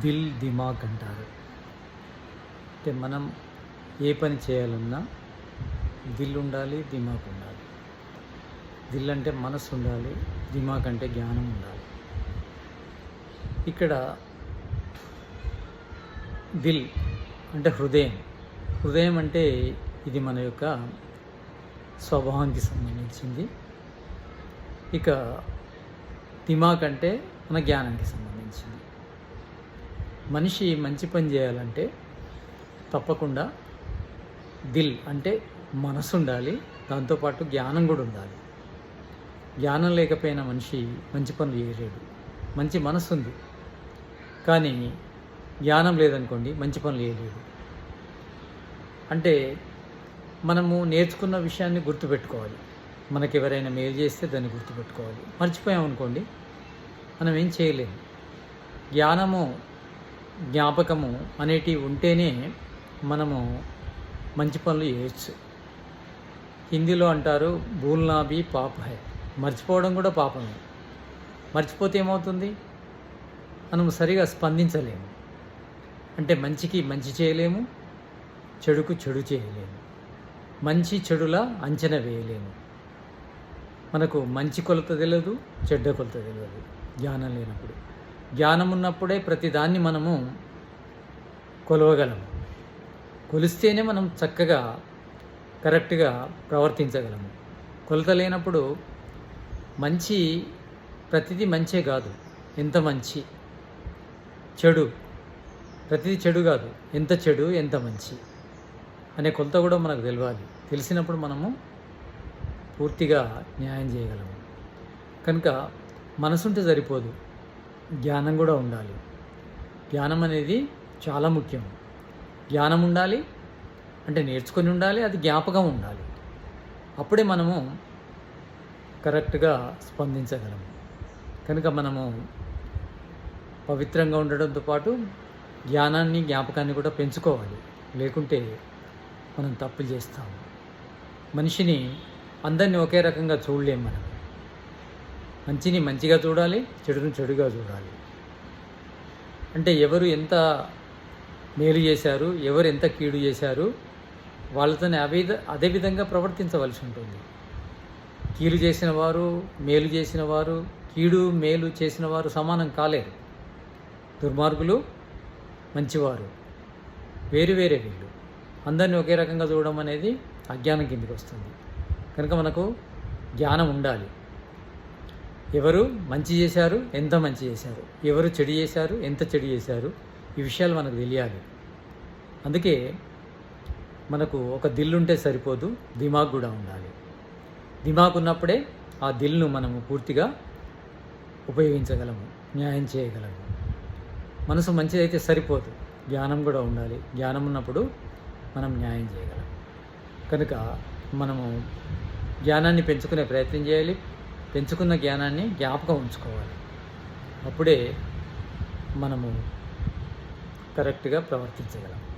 దిల్ దిమాగ్ అంటారు. అంటే మనం ఏ పని చేయాలన్నా దిల్ ఉండాలి దిమాగ్ ఉండాలి. దిల్ అంటే మనసు ఉండాలి దిమాగ్ అంటే జ్ఞానం ఉండాలి. ఇక్కడ దిల్ అంటే హృదయం. హృదయం అంటే ఇది మన యొక్క స్వభావానికి సంబంధించింది. ఇక దిమాగ్ అంటే మన జ్ఞానానికి సంబంధించింది. మనిషి మంచి పని చేయాలంటే తప్పకుండా దిల్ అంటే మనసు ఉండాలి దాంతోపాటు జ్ఞానం కూడా ఉండాలి. జ్ఞానం లేకపోయిన మనిషి మంచి పనులు చేయలేడు. మంచి మనసు ఉంది. కానీ జ్ఞానం లేదనుకోండి మంచి పనులు చేయలేడు. అంటే మనము నేర్చుకున్న విషయాన్ని గుర్తుపెట్టుకోవాలి. మనకి ఎవరైనా మేలు చేస్తే దాన్ని గుర్తుపెట్టుకోవాలి. మర్చిపోయామనుకోండి మనం ఏం చేయలేము జ్ఞానము జ్ఞాపకము అనేటివి ఉంటేనే మనము మంచి పనులు చేయొచ్చు. హిందీలో అంటారు భూల్నాభి పాప హై మర్చిపోవడం కూడా పాపమే. మర్చిపోతే ఏమవుతుంది? మనం సరిగా స్పందించలేము. అంటే మంచికి మంచి చేయలేము చెడుకు చెడు చేయలేము. మంచి చెడులా అంచనా వేయలేము. మనకు మంచి కొలత తెలియదు చెడ్డ కొలత తెలియదు జ్ఞానం లేనప్పుడు. జ్ఞానం ఉన్నప్పుడే ప్రతిదాన్ని మనము కొలవగలము. కొలిస్తేనే మనం చక్కగా కరెక్ట్గా ప్రవర్తించగలము. కొలత లేనప్పుడు మంచి ప్రతిదీ మంచే కాదు. ఎంత మంచి? చెడు. ప్రతిదీ చెడు కాదు. ఎంత చెడు ఎంత మంచి? అనే కొలత కూడా మనకు తెలియాలి తెలిసినప్పుడు మనము పూర్తిగా న్యాయం చేయగలము. కనుక మనసుంటే సరిపోదు. జ్ఞానం కూడా ఉండాలి. జ్ఞానం అనేది చాలా ముఖ్యం. జ్ఞానం ఉండాలి అంటే నేర్చుకొని ఉండాలి అది జ్ఞాపకం ఉండాలి. అప్పుడే మనము కరెక్ట్గా స్పందించగలము కనుక మనము పవిత్రంగా ఉండడంతో పాటు జ్ఞానాన్ని జ్ఞాపకాన్ని కూడా పెంచుకోవాలి. లేకుంటే మనం తప్పులు చేస్తాము మనిషిని అందరినీ ఒకే రకంగా చూడలేము మనం. మంచిని మంచిగా చూడాలి చెడుని చెడుగా చూడాలి. అంటే ఎవరు ఎంత మేలు చేశారు ఎవరు ఎంత కీడు చేశారు వాళ్ళతోనే అవి అదే విధంగా ప్రవర్తించవలసి ఉంటుంది. కీడు చేసిన వారు మేలు చేసిన వారు కీడు మేలు చేసిన వారు సమానం కాలేరు. దుర్మార్గులు మంచివారు వేరు వేరే వీళ్ళు. అందరినీ ఒకే రకంగా చూడడం అనేది అజ్ఞానం కిందికి వస్తుంది. కనుక మనకు జ్ఞానం ఉండాలి. ఎవరు మంచి చేశారు ఎంత మంచి చేశారు? ఎవరు చెడు చేశారు ఎంత చెడు చేశారు? ఈ విషయాలు మనకు తెలియాలి. అందుకే మనకు ఒక దిల్ ఉంటే సరిపోదు దిమాగ్ కూడా ఉండాలి. దిమాగ్ ఉన్నప్పుడే ఆ దిల్ను మనము పూర్తిగా ఉపయోగించగలము న్యాయం చేయగలము. మనసు మంచిదైతే సరిపోదు జ్ఞానం కూడా ఉండాలి. జ్ఞానం ఉన్నప్పుడు మనం న్యాయం చేయగలం. కనుక మనము జ్ఞానాన్ని పెంచుకునే ప్రయత్నం చేయాలి. పెంచుకున్న జ్ఞానాన్ని జ్ఞాపకం ఉంచుకోవాలి. అప్పుడే మనము కరెక్ట్గా ప్రవర్తించగలం.